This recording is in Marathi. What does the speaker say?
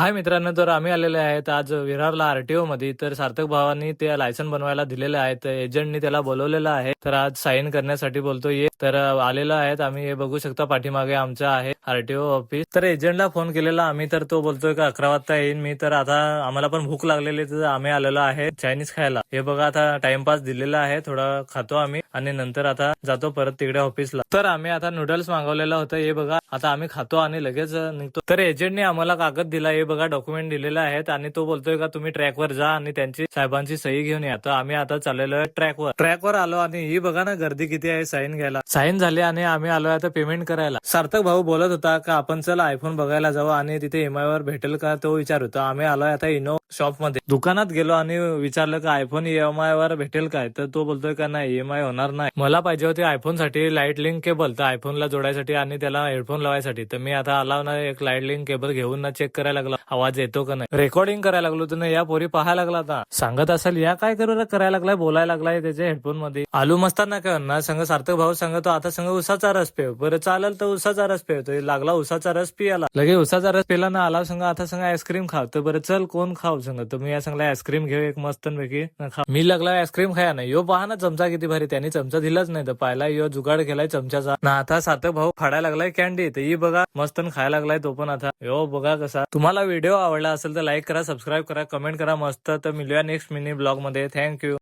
हाय मित्रांनो तर आम्ही आलेले आहेत आज विरारला आरटीओ मध्ये तर सार्थक भावांनी ते लायसन बनवायला दिलेले आहेत एजंटनी त्याला बोलवलेलं आहे. तर आज साईन करण्यासाठी बोलतो ये तर आलेलं आहेत आम्ही. हे बघू शकता पाठीमागे आमचं आहे. आरटीओ ऑफिस तर एजंटला फोन केलेला. आम्ही तर तो बोलतोय का अकरा वाजता येईन मी. तर आता आम्हाला पण भूक लागलेली तर आम्ही आलेलो आहे चायनीज खायला. हे बघा आता टाइमपास दिलेला आहे. थोडा खातो आम्ही. आणि नंतर आता जातो परत तिकडे ऑफिसला तर आम्ही आता नूडल्स मागवलेलं होतं. हे बघा आता आम्ही खातो आणि लगेच निघतो. तर एजंटने आम्हाला कागद दिला. हे बघा डॉक्युमेंट दिलेले आहेत. आणि तो बोलतोय का तुम्ही ट्रॅकवर जा आणि त्यांची साहेबांची सही घेऊन या. तर आम्ही आता चाललेलो आहे ट्रॅकवर ट्रॅकवर आलो आणि ही बघा ना गर्दी किती आहे साईन घ्यायला. साईन झाली आणि आम्ही आलो आता पेमेंट करायला. सार्थक भाऊ बोलत होता का आपण चला आयफोन बघायला जाऊ आणि तिथे एमआय वर भेटेल का तो विचार होता. आम्ही आलोय आता इनो शॉपमध्ये दुकानात गेलो आणि विचारलं का आयफोन ईएमआय वर भेटेल काय? तर तो बोलतोय का नाही ईएमआय होणार नाही. मला पाहिजे होते आयफोनसाठी लाइट लिंक केबल तर आयफोनला जोडायसाठी आणि त्याला हेडफोन लावायसाठी. तर मी आता आला ना एक लाइट लिंक केबल घेऊन ना चेक करायला लागला. आवाज येतो का नाही? रेकॉर्डिंग करायला लागलो तर या पोरी पाहायला लागला आता. सांगत असेल या काय करू करायला लागलाय बोलायला लागलाय त्याच्या हेडफोनमध्ये. आलू मस्तात ना काय ना सांग सार्थक भाऊ सांगतो आता संग उसाचा रस पेव बरं चालेल तर उसाचा रस पेवतो लागला उसाचा रस पियाला. लगे उसाचा रस पेला ना आला संग आता संग आईस्क्रीम खाव तर बरं चल कोण खाऊ? संग तुम्ही या सांगला आईस्क्रीम घेऊ एक मस्त पैकी मी लागला आईस्क्रीम खाया नाही. यो पहा ना चमचा किती भारी. त्यांनी चमचा दिलाच नाही. तर पाहिला यो जुगाड केलाय चमचाचा. ना आता सात भाऊ फाडायला लागलाय कॅन्डी तर ही बघा मस्त खायला लागलाय तो पण आता. यो बघा कसा. तुम्हाला व्हिडिओ आवडला असेल तर लाईक करा सबस्क्राईब करा कमेंट करा. मस्त. तर मिळूया नेक्स्ट मिनी ब्लॉगमध्ये. Thank you